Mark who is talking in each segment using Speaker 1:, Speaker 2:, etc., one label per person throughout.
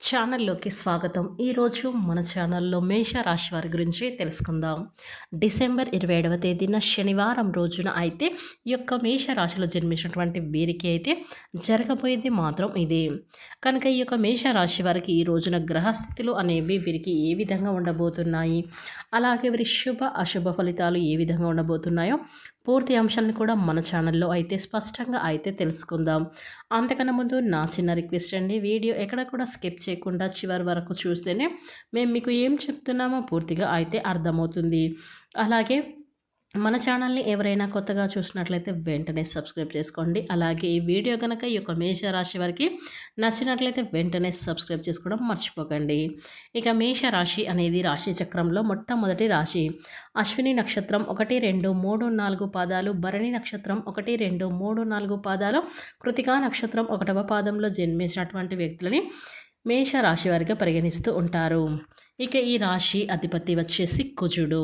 Speaker 1: ఛానల్లోకి స్వాగతం. ఈరోజు మన ఛానల్లో మేష రాశి వారి గురించి తెలుసుకుందాం. డిసెంబర్ ఇరవై ఏడవ తేదీన శనివారం రోజున అయితే ఈ యొక్క మేష రాశిలో జన్మించినటువంటి వీరికి అయితే జరగబోయేది మాత్రం ఇదే. కనుక ఈ యొక్క మేష రాశి వారికి ఈ రోజున గ్రహస్థితులు అనేవి వీరికి ఏ విధంగా ఉండబోతున్నాయి? అలాగే వీరి శుభ అశుభ ఫలితాలు ఏ విధంగా ఉండబోతున్నాయో పూర్తి అంశాలను కూడా మన ఛానల్లో అయితే స్పష్టంగా అయితే తెలుసుకుందాం. అంతకన్నా ముందు నా చిన్న రిక్వెస్ట్ అండి. వీడియో ఎక్కడ కూడా స్కిప్ చేయకుండా చివరి వరకు చూస్తేనే మేము మీకు ఏం చెప్తున్నామో పూర్తిగా అయితే అర్థమవుతుంది. అలాగే మన ఛానల్ని ఎవరైనా కొత్తగా చూసినట్లయితే వెంటనే సబ్స్క్రైబ్ చేసుకోండి. అలాగే ఈ వీడియో కనుక ఈ యొక్క మేష రాశి వారికి నచ్చినట్లయితే వెంటనే సబ్స్క్రైబ్ చేసుకోవడం మర్చిపోకండి. ఇక మేష రాశి అనేది రాశి చక్రంలో మొట్టమొదటి రాశి. అశ్విని నక్షత్రం ఒకటి రెండు మూడు నాలుగు పాదాలు భరణి నక్షత్రం ఒకటి రెండు మూడు నాలుగు పాదాలు కృతికా నక్షత్రం ఒకటవ పాదంలో జన్మించినటువంటి వ్యక్తులని మేష రాశి వారిగా పరిగణిస్తూ ఉంటారు. ఇక ఈ రాశి అధిపతి వచ్చేసి కుజుడు.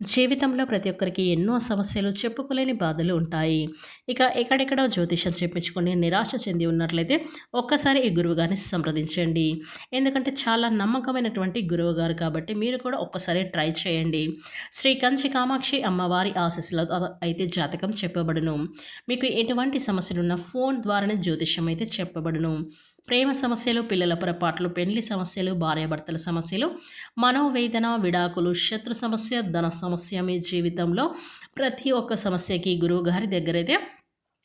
Speaker 1: జీవితంలో ప్రతి ఒక్కరికి ఎన్నో సమస్యలు చెప్పుకోలేని బాధలు ఉంటాయి. ఇక ఎక్కడెక్కడో జ్యోతిషం చెప్పించుకొని నిరాశ చెంది ఉన్నట్లయితే ఒక్కసారి ఈ గురువు గారిని సంప్రదించండి. ఎందుకంటే చాలా నమ్మకమైనటువంటి గురువు గారు కాబట్టి మీరు కూడా ఒక్కసారి ట్రై చేయండి. శ్రీ కంచి కామాక్షి అమ్మవారి ఆశీస్సులో అయితే జాతకం చెప్పబడును. మీకు ఎటువంటి సమస్యలున్న ఫోన్ ద్వారానే జ్యోతిషం అయితే చెప్పబడును. ప్రేమ సమస్యలు పిల్లల పొరపాట్లు పెళ్ళి సమస్యలు భార్యాభర్తల సమస్యలు మనోవేదన విడాకులు శత్రు సమస్య ధన సమస్య మీ జీవితంలో ప్రతి ఒక్క సమస్యకి గురువుగారి దగ్గరైతే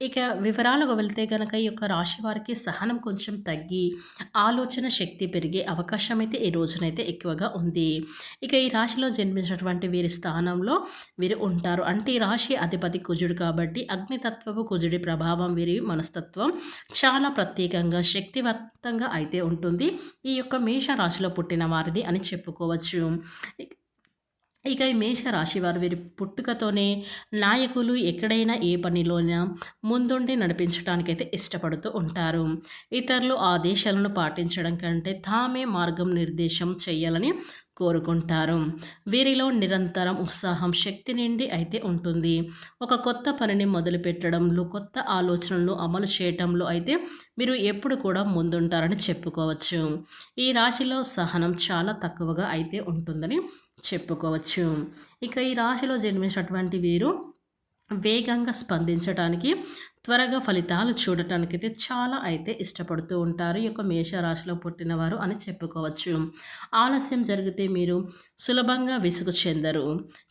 Speaker 1: ఇక వివరాలకు వెళ్తే కనుక ఈ యొక్క రాశి వారికి సహనం కొంచెం తగ్గి ఆలోచన శక్తి పెరిగే అవకాశం అయితే ఈ రోజునైతే ఎక్కువగా ఉంది. ఇక ఈ రాశిలో జన్మించినటువంటి వీరి స్థానంలో వీరు ఉంటారు. అంటే ఈ రాశి అధిపతి కుజుడు కాబట్టి అగ్నితత్వపు కుజుడి ప్రభావం వీరి మనస్తత్వం చాలా ప్రత్యేకంగా శక్తివంతంగా అయితే ఉంటుంది. ఈ యొక్క మేష రాశిలో పుట్టిన వారిది అని చెప్పుకోవచ్చు. ఇక ఈ మేష రాశి వారు వీరి పుట్టుకతోనే నాయకులు ఎక్కడైనా ఏ పనిలోనైనా ముందుండి నడిపించడానికైతే ఇష్టపడుతూ ఉంటారు. ఇతరులు ఆదేశాలను పాటించడం కంటే తామే మార్గం నిర్దేశం చేయాలని కోరుకుంటారు. వీరిలో నిరంతరం ఉత్సాహం శక్తి నిండి అయితే ఉంటుంది. ఒక కొత్త పనిని మొదలుపెట్టడంలో కొత్త ఆలోచనలను అమలు చేయటంలో అయితే మీరు ఎప్పుడు కూడా ముందుంటారని చెప్పుకోవచ్చు. ఈ రాశిలో సహనం చాలా తక్కువగా అయితే ఉంటుందని చెప్పుకోవచ్చు. ఇక ఈ రాశిలో జన్మించినటువంటి వీరు వేగంగా స్పందించడానికి త్వరగా ఫలితాలు చూడటానికైతే చాలా అయితే ఇష్టపడుతూ ఉంటారు. ఈ యొక్క మేషరాశిలో పుట్టినవారు అని చెప్పుకోవచ్చు. ఆలస్యం జరిగితే మీరు సులభంగా విసుగు చెందరు.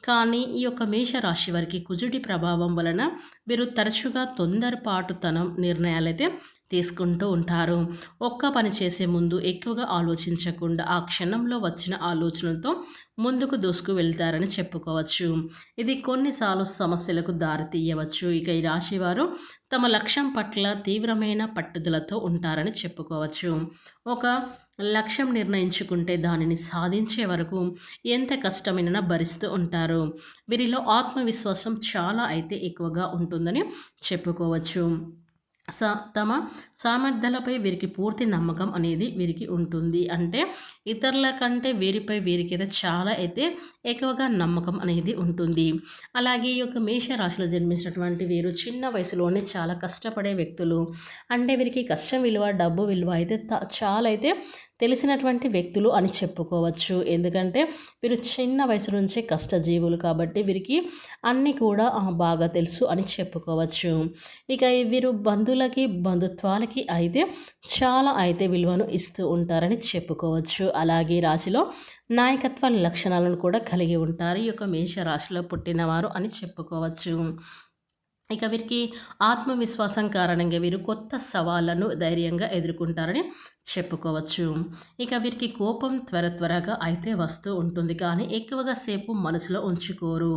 Speaker 1: కానీ ఈ యొక్క మేషరాశి వారికి కుజుడి ప్రభావం వలన వీరు తరచుగా తొందరపాటుతనం నిర్ణయాలైతే తీసుకుంటూ ఉంటారు. ఒక్క పని చేసే ముందు ఎక్కువగా ఆలోచించకుండా ఆ క్షణంలో వచ్చిన ఆలోచనలతో ముందుకు దూసుకు వెళ్తారని చెప్పుకోవచ్చు. ఇది కొన్నిసార్లు సమస్యలకు దారితీయవచ్చు. ఇక ఈ రాశివారు తమ లక్ష్యం పట్ల తీవ్రమైన పట్టుదలతో ఉంటారని చెప్పుకోవచ్చు. ఒక లక్ష్యం నిర్ణయించుకుంటే దానిని సాధించే వరకు ఎంత కష్టమైనా భరిస్తూ ఉంటారు. వీరిలో ఆత్మవిశ్వాసం చాలా అయితే ఎక్కువగా ఉంటుందని చెప్పుకోవచ్చు. సా తమ సామర్థ్యాలపై వీరికి పూర్తి నమ్మకం అనేది వీరికి ఉంటుంది. అంటే ఇతరుల కంటే వీరిపై వీరికి అయితే చాలా అయితే ఎక్కువగా నమ్మకం అనేది ఉంటుంది. అలాగే ఈ యొక్క మేషరాశిలో జన్మించినటువంటి వీరు చిన్న వయసులోనే చాలా కష్టపడే వ్యక్తులు. అంటే వీరికి కష్టం విలువ డబ్బు విలువ అయితే చాలా అయితే తెలిసినటువంటి వ్యక్తులు అని చెప్పుకోవచ్చు. ఎందుకంటే వీరు చిన్న వయసు నుంచే కష్టజీవులు కాబట్టి వీరికి అన్నీ కూడా బాగా తెలుసు అని చెప్పుకోవచ్చు. ఇక వీరు బంధువులకి బంధుత్వాలకి అయితే చాలా అయితే విలువను ఇస్తూ ఉంటారని చెప్పుకోవచ్చు. అలాగే రాశిలో నాయకత్వ లక్షణాలను కూడా కలిగి ఉంటారు. ఈ యొక్క మేష రాశిలో పుట్టినవారు అని చెప్పుకోవచ్చు. ఇక వీరికి ఆత్మవిశ్వాసం కారణంగా వీరు కొత్త సవాళ్ళను ధైర్యంగా ఎదుర్కొంటారని చెప్పుకోవచ్చు. ఇక వీరికి కోపం త్వర త్వరగా అయితే వస్తూ ఉంటుంది కానీ ఎక్కువగా సేపు మనసులో ఉంచుకోరు.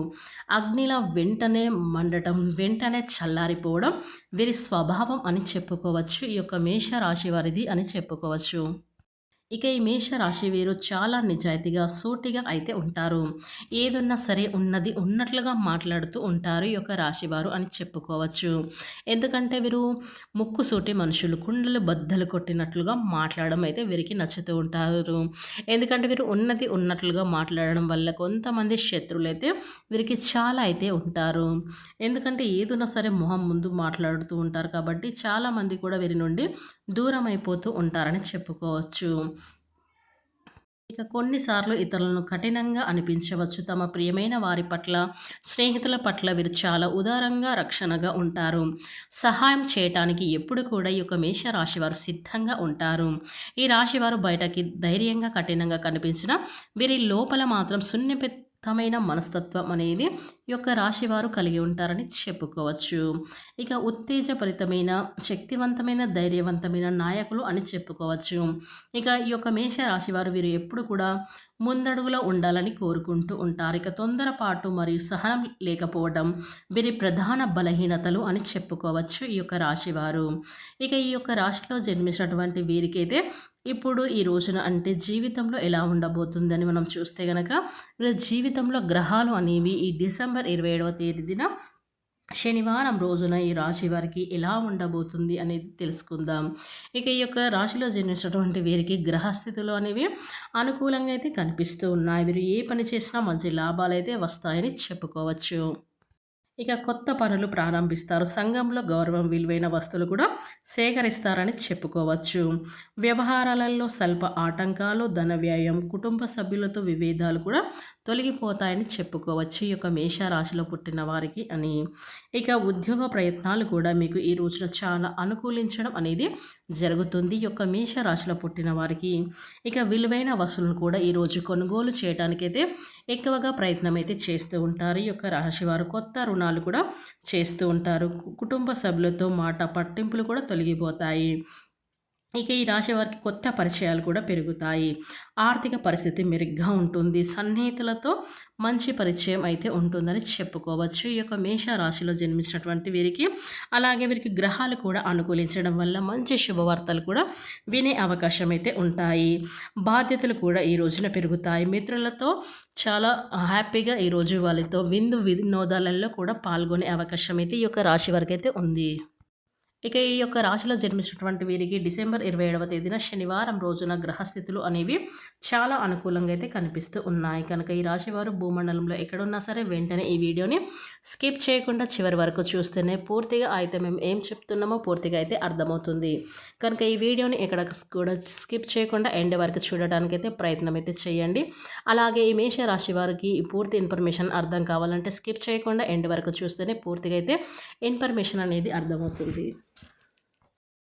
Speaker 1: అగ్నిల వెంటనే మండటం వెంటనే చల్లారిపోవడం వీరి స్వభావం అని చెప్పుకోవచ్చు. ఈ యొక్క మేష రాశి వారిది అని చెప్పుకోవచ్చు. ఇక ఈ మేషరాశి వీరు చాలా నిజాయితీగా సూటిగా అయితే ఉంటారు. ఏదున్నా సరే ఉన్నది ఉన్నట్లుగా మాట్లాడుతూ ఉంటారు ఈ యొక్క రాశివారు అని చెప్పుకోవచ్చు. ఎందుకంటే వీరు ముక్కు సూటి మనుషులు కుండలు బద్దలు కొట్టినట్లుగా మాట్లాడడం అయితే వీరికి నచ్చుతూ ఉంటారు. ఎందుకంటే వీరు ఉన్నది ఉన్నట్లుగా మాట్లాడడం వల్ల కొంతమంది శత్రువులు అయితే వీరికి చాలా అయితే ఉంటారు. ఎందుకంటే ఏదున్నా సరే మొహం ముందు మాట్లాడుతూ ఉంటారు కాబట్టి చాలామంది కూడా వీరి నుండి దూరం అయిపోతూ ఉంటారని చెప్పుకోవచ్చు. ఇక కొన్నిసార్లు ఇతరులను కఠినంగా అనిపించవచ్చు. తమ ప్రియమైన వారి పట్ల స్నేహితుల పట్ల వీరు చాలా ఉదారంగా రక్షణగా ఉంటారు. సహాయం చేయటానికి ఎప్పుడు కూడా ఈ యొక్క మేష వారు సిద్ధంగా ఉంటారు. ఈ రాశి వారు బయటకి ధైర్యంగా కఠినంగా కనిపించిన వీరి లోపల మాత్రం సున్నితమైన మనస్తత్వం అనేది యొక్క రాశివారు కలిగి ఉంటారని చెప్పుకోవచ్చు. ఇక ఉత్తేజభరితమైన శక్తివంతమైన ధైర్యవంతమైన నాయకులు అని చెప్పుకోవచ్చు. ఇక ఈ యొక్క మేష రాశివారు వీరు ఎప్పుడు కూడా ముందడుగులో ఉండాలని కోరుకుంటూ ఉంటారు. ఇక తొందరపాటు మరియు సహనం లేకపోవడం వీరి ప్రధాన బలహీనతలు అని చెప్పుకోవచ్చు ఈ యొక్క రాశివారు ఇక ఈ యొక్క రాశిలో జన్మించినటువంటి వీరికైతే ఇప్పుడు ఈ రోజున అంటే జీవితంలో ఎలా ఉండబోతుందని మనం చూస్తే గనక జీవితంలో గ్రహాలు అనేవి ఈ డిసెంబర్ నవంబర్ ఇరవై ఏడవ తేదీన శనివారం రోజున ఈ రాశి వారికి ఎలా ఉండబోతుంది అనేది తెలుసుకుందాం. ఇక ఈ యొక్క రాశిలో జన్మించినటువంటి వీరికి గ్రహస్థితులు అనేవి అనుకూలంగా అయితే కనిపిస్తూ ఉన్నాయి. వీరు ఏ పని చేసినా మంచి లాభాలు అయితే వస్తాయని చెప్పుకోవచ్చు. ఇక కొత్త పనులు ప్రారంభిస్తారు. సంఘంలో గౌరవం విలువైన వస్తువులు కూడా సేకరిస్తారని చెప్పుకోవచ్చు. వ్యవహారాలలో స్వల్ప ఆటంకాలు ధన వ్యయం కుటుంబ సభ్యులతో విభేదాలు కూడా తొలగిపోతాయని చెప్పుకోవచ్చు. ఈ యొక్క మేషరాశిలో పుట్టిన వారికి అని. ఇక ఉద్యోగ ప్రయత్నాలు కూడా మీకు ఈ రోజున చాలా అనుకూలించడం అనేది జరుగుతుంది. ఈ యొక్క మేషరాశిలో పుట్టిన వారికి ఇక విలువైన వస్తువులను కూడా ఈరోజు కొనుగోలు చేయడానికైతే ఎక్కువగా ప్రయత్నం అయితే చేస్తూ ఉంటారు. ఈ యొక్క రాశి వారు కొత్త రుణాలు కూడా చేస్తూ ఉంటారు. కుటుంబ సభ్యులతో మాట పట్టింపులు కూడా తొలగిపోతాయి. ఇక ఈ రాశి వారికి కొత్త పరిచయాలు కూడా పెరుగుతాయి. ఆర్థిక పరిస్థితి మెరుగ్గా ఉంటుంది. సన్నిహితులతో మంచి పరిచయం అయితే ఉంటుందని చెప్పుకోవచ్చు. ఈ యొక్క మేష రాశిలో జన్మించినటువంటి వీరికి అలాగే వీరికి గ్రహాలు కూడా అనుకూలించడం వల్ల మంచి శుభవార్తలు కూడా వినే అవకాశం అయితే ఉంటాయి. బాధ్యతలు కూడా ఈ రోజున పెరుగుతాయి. మిత్రులతో చాలా హ్యాపీగా ఈరోజు వాళ్ళతో విందు వినోదాలలో కూడా పాల్గొనే అవకాశం అయితే ఈ యొక్క రాశి వారికి అయితే ఉంది. ఇక ఈ యొక్క రాశిలో జన్మించినటువంటి వీరికి డిసెంబర్ ఇరవై ఏడవ తేదీన శనివారం రోజున గ్రహస్థితులు అనేవి చాలా అనుకూలంగా అయితే కనిపిస్తూ ఉన్నాయి. కనుక ఈ రాశి వారు భూమండలంలో ఎక్కడున్నా సరే వెంటనే ఈ వీడియోని స్కిప్ చేయకుండా చివరి వరకు చూస్తేనే పూర్తిగా అయితే మేము ఏం చెప్తున్నామో పూర్తిగా అయితే అర్థమవుతుంది. కనుక ఈ వీడియోని ఎక్కడ కూడా స్కిప్ చేయకుండా ఎండ్ వరకు చూడడానికి అయితే ప్రయత్నం అయితే చేయండి. అలాగే ఈ మేష రాశి వారికి పూర్తి ఇన్ఫర్మేషన్ అర్థం కావాలంటే స్కిప్ చేయకుండా ఎండ్ వరకు చూస్తేనే పూర్తిగా అయితే ఇన్ఫర్మేషన్ అనేది అర్థమవుతుంది.